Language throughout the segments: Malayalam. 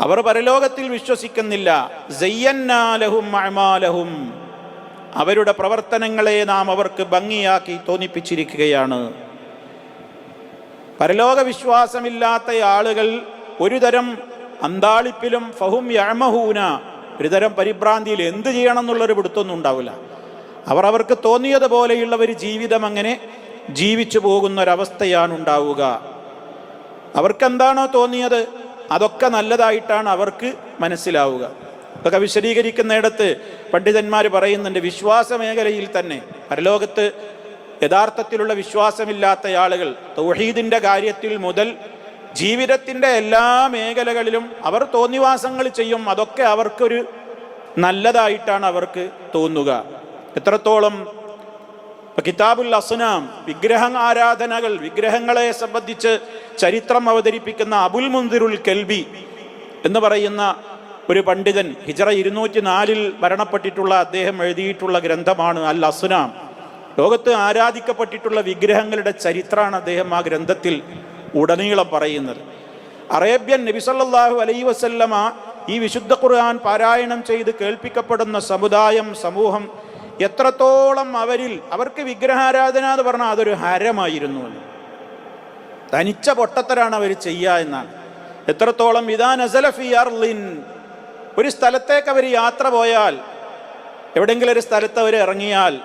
അവർ പരലോകത്തിൽ വിശ്വസിക്കുന്നില്ല. അഅമാലഹും അവരുടെ പ്രവർത്തനങ്ങളെ നാം അവർക്ക് ഭംഗിയാക്കി തോന്നിപ്പിച്ചിരിക്കുകയാണ്. പരലോക വിശ്വാസമില്ലാത്ത ആളുകൾ ഒരുതരം അന്താളിപ്പിലും ഫഹും യമഹൂന ഒരുതരം പരിഭ്രാന്തിയിൽ എന്ത് ചെയ്യണം എന്നുള്ളൊരു പിടുത്തൊന്നും ഉണ്ടാവില്ല. അവർ അവർക്ക് തോന്നിയതുപോലെയുള്ള ഒരു ജീവിതം അങ്ങനെ ജീവിച്ചു പോകുന്ന ഒരവസ്ഥയാണ് ഉണ്ടാവുക. അവർക്കെന്താണോ തോന്നിയത്? അതൊക്കെ നല്ലതായിട്ടാണ് അവർക്ക് മനസ്സിലാവുക. ഇതൊക്കെ വിശദീകരിക്കുന്നിടത്ത് പണ്ഡിതന്മാർ പറയുന്നുണ്ട് വിശ്വാസ മേഖലയിൽ തന്നെ പരലോകത്ത് യഥാർത്ഥത്തിലുള്ള വിശ്വാസമില്ലാത്ത ആളുകൾ തൗഹീദിന്റെ കാര്യത്തിൽ മുതൽ ജീവിതത്തിന്റെ എല്ലാ മേഖലകളിലും അവർ തോന്നിവാസങ്ങൾ ചെയ്യും. അതൊക്കെ അവർക്കൊരു നല്ലതായിട്ടാണ് അവർക്ക് തോന്നുക. എത്രത്തോളം കിതാബുൽ അസുനാം വിഗ്രഹ ആരാധനകൾ വിഗ്രഹങ്ങളെ സംബന്ധിച്ച് ചരിത്രം അവതരിപ്പിക്കുന്ന അബുൽ മുന്തിരുൽ കെൽബി എന്ന് പറയുന്ന ഒരു പണ്ഡിതൻ ഹിജറ ഇരുന്നൂറ്റി നാലിൽ മരണപ്പെട്ടിട്ടുള്ള അദ്ദേഹം എഴുതിയിട്ടുള്ള ഗ്രന്ഥമാണ് അൽ അസുനാം. ലോകത്ത് ആരാധിക്കപ്പെട്ടിട്ടുള്ള വിഗ്രഹങ്ങളുടെ ചരിത്രമാണ് അദ്ദേഹം ആ ഗ്രന്ഥത്തിൽ ഉടനീളം പറയുന്നത്. അറേബ്യൻ നബിസല്ലാഹു അലൈ വസല്ലമ ഈ വിശുദ്ധ ഖുർആൻ പാരായണം ചെയ്ത് കേൾപ്പിക്കപ്പെടുന്ന സമുദായം സമൂഹം എത്രത്തോളം അവരിൽ അവർക്ക് വിഗ്രഹാരാധന എന്ന് പറഞ്ഞാൽ അതൊരു ഹരമായിരുന്നു തനിച്ച പൊട്ടത്തരാണ് അവർ ചെയ്യുക എന്നാണ്. എത്രത്തോളം ഇതാ നസലഫി അർലിൻ ഒരു സ്ഥലത്തേക്ക് അവർ യാത്ര പോയാൽ എവിടെയെങ്കിലും ഒരു സ്ഥലത്ത് അവർ ഇറങ്ങിയാൽ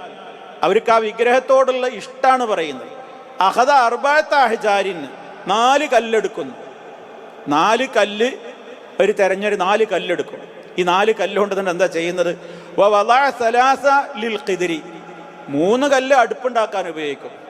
അവർക്ക് ആ വിഗ്രഹത്തോടുള്ള ഇഷ്ടമാണ് പറയുന്നത്. അഹദ അർബാത്ത നാല് കല്ലെടുക്കുന്നു. നാല് കല്ല് ഒരു തെരഞ്ഞൊരു നാല് കല്ലെടുക്കും. ഈ നാല് കല്ലുകൊണ്ട് തന്നെ എന്താ ചെയ്യുന്നത്? ലിൽ ഖിദിരി. മൂന്ന് കല്ല് അടുപ്പുണ്ടാക്കാൻ ഉപയോഗിക്കും.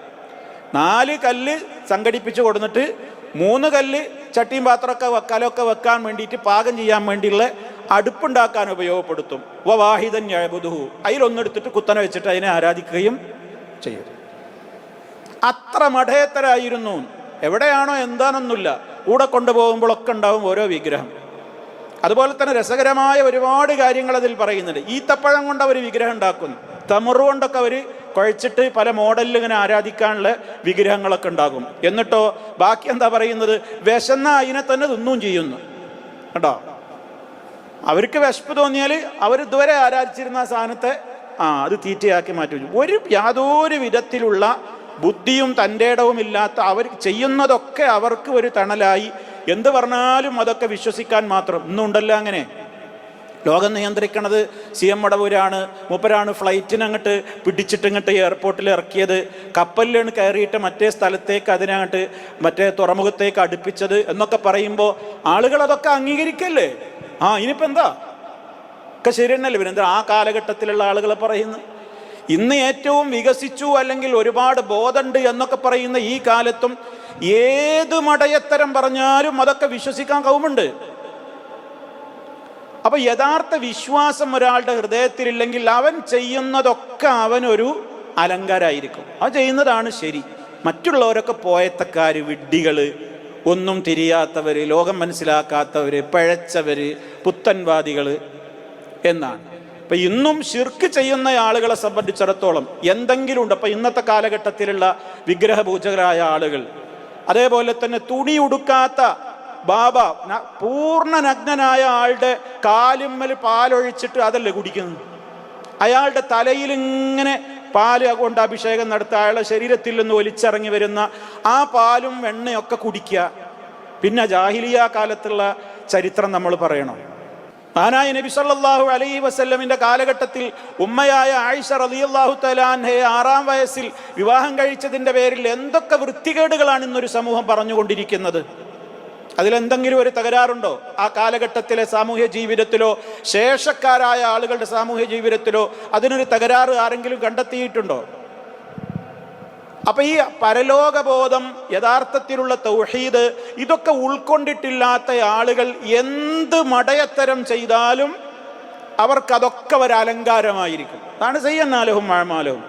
നാല് കല്ല് സംഘടിപ്പിച്ച് കൊടുത്തിട്ട് മൂന്ന് കല്ല് ചട്ടിയും പാത്രമൊക്കെ വെക്കാലൊക്കെ വെക്കാൻ വേണ്ടിയിട്ട് പാകം ചെയ്യാൻ വേണ്ടിയുള്ള അടുപ്പുണ്ടാക്കാൻ ഉപയോഗപ്പെടുത്തും. വ വാഹിദൻ ഞഴബുദുഹു അതിലൊന്നെടുത്തിട്ട് കുത്തനെ വെച്ചിട്ട് അതിനെ ആരാധിക്കുകയും ചെയ്യും. അത്ര മഠേത്തരായിരുന്നു എവിടെയാണോ എന്താണെന്നില്ല കൂടെ കൊണ്ടുപോകുമ്പോഴൊക്കെ ഉണ്ടാവും ഓരോ വിഗ്രഹം. അതുപോലെ തന്നെ രസകരമായ ഒരുപാട് കാര്യങ്ങൾ അതിൽ പറയുന്നുണ്ട്. ഈത്തപ്പഴം കൊണ്ട് അവർ വിഗ്രഹം ഉണ്ടാക്കുന്നു. തമറു കൊണ്ടൊക്കെ അവർ കുഴച്ചിട്ട് പല മോഡലിൽ ഇങ്ങനെ ആരാധിക്കാനുള്ള വിഗ്രഹങ്ങളൊക്കെ ഉണ്ടാകും. എന്നിട്ടോ ബാക്കി എന്താ പറയുന്നത്? വിശന്ന അതിനെ തന്നെ തിന്നും ചെയ്യുന്നു. കേട്ടോ അവർക്ക് വിശപ്പ് തോന്നിയാൽ അവർ ഇതുവരെ ആരാധിച്ചിരുന്ന ആ സാധനത്തെ ആ അത് തീറ്റയാക്കി മാറ്റി ഒരു യാതൊരു വിധത്തിലുള്ള ബുദ്ധിയും തന്റെ ഇടവും ഇല്ലാത്ത അവർ ചെയ്യുന്നതൊക്കെ അവർക്ക് ഒരു തണലായി. എന്ത് പറഞ്ഞാലും അതൊക്കെ വിശ്വസിക്കാൻ മാത്രം. ഇന്നുണ്ടല്ലോ അങ്ങനെ. ലോകം നിയന്ത്രിക്കണത് സി എം മടവൂരാണ് മൂപ്പരാണ് ഫ്ലൈറ്റിനങ്ങട്ട് പിടിച്ചിട്ട് ഇങ്ങോട്ട് എയർപോർട്ടിൽ ഇറക്കിയത്. കപ്പലിലാണ് കയറിയിട്ട് മറ്റേ സ്ഥലത്തേക്ക് അതിനങ്ങോട്ട് മറ്റേ തുറമുഖത്തേക്ക് അടുപ്പിച്ചത് എന്നൊക്കെ പറയുമ്പോൾ ആളുകൾ അതൊക്കെ അംഗീകരിക്കല്ലേ? ആ ഇനിയിപ്പോൾ എന്താ? ഒക്കെ ശരി തന്നെയല്ലേ പിന്നെ എന്താ ആ കാലഘട്ടത്തിലുള്ള ആളുകൾ പറയുന്നു ഇന്ന് ഏറ്റവും വികസിച്ചു അല്ലെങ്കിൽ ഒരുപാട് ബോധമുണ്ട് എന്നൊക്കെ പറയുന്ന ഈ കാലത്തും ഏത് മടയത്തരം പറഞ്ഞാലും അതൊക്കെ വിശ്വസിക്കാൻ കൗമുണ്ട്. അപ്പൊ യഥാർത്ഥ വിശ്വാസം ഒരാളുടെ ഹൃദയത്തിലില്ലെങ്കിൽ അവൻ ചെയ്യുന്നതൊക്കെ അവനൊരു അലങ്കാരായിരിക്കും. അവൻ ചെയ്യുന്നതാണ് ശരി. മറ്റുള്ളവരൊക്കെ പോയത്തക്കാര് വിഡ്ഢികൾ ഒന്നും തിരിയാത്തവര് ലോകം മനസ്സിലാക്കാത്തവര് പഴച്ചവര് പുത്തൻവാദികൾ എന്നാണ്. ഇപ്പം ഇന്നും ശിർക്ക് ചെയ്യുന്ന ആളുകളെ സംബന്ധിച്ചിടത്തോളം എന്തെങ്കിലും ഉണ്ട് അപ്പൊ ഇന്നത്തെ കാലഘട്ടത്തിലുള്ള വിഗ്രഹപൂജകരായ ആളുകൾ അതേപോലെ തന്നെ തുണി ഉടുക്കാത്ത ബാബ പൂർണ നഗ്നനായ ആളുടെ കാലുമ്മൽ പാലൊഴിച്ചിട്ട് അതല്ലേ കുടിക്കുന്നത്? അയാളുടെ തലയിൽ ഇങ്ങനെ പാൽ കൊണ്ട് അഭിഷേകം നടത്തുക അയാളുടെ ശരീരത്തിൽ നിന്ന് ഒലിച്ചിറങ്ങി വരുന്ന ആ പാലും വെണ്ണയൊക്കെ കുടിക്കുക. പിന്നെ ജാഹിലിയ കാലത്തുള്ള ചരിത്രം നമ്മൾ പറയണം. മഹാനായ നബി സല്ലാഹു അലൈ വസല്ലമിന്റെ കാലഘട്ടത്തിൽ ഉമ്മയായ ആയിഷ റളിയല്ലാഹു തലാൻഹയെ ആറാം വയസ്സിൽ വിവാഹം കഴിച്ചതിന്റെ പേരിൽ എന്തൊക്കെ വൃത്തികേടുകളാണ് ഇന്നൊരു സമൂഹം പറഞ്ഞുകൊണ്ടിരിക്കുന്നത്? അതിലെന്തെങ്കിലും ഒരു തകരാറുണ്ടോ? ആ കാലഘട്ടത്തിലെ സാമൂഹ്യ ജീവിതത്തിലോ ശേഷക്കാരായ ആളുകളുടെ സാമൂഹ്യ ജീവിതത്തിലോ അതിനൊരു തകരാറ് ആരെങ്കിലും കണ്ടെത്തിയിട്ടുണ്ടോ? അപ്പൊ ഈ പരലോകബോധം യഥാർത്ഥത്തിലുള്ള തൗഹീദ് ഇതൊക്കെ ഉൾക്കൊണ്ടിട്ടില്ലാത്ത ആളുകൾ എന്ത് മടയത്തരം ചെയ്താലും അവർക്കതൊക്കെ ഒരു അലങ്കാരമായിരിക്കും അതാണ് ചെയ്യുന്നാലഹും മഴമാലവും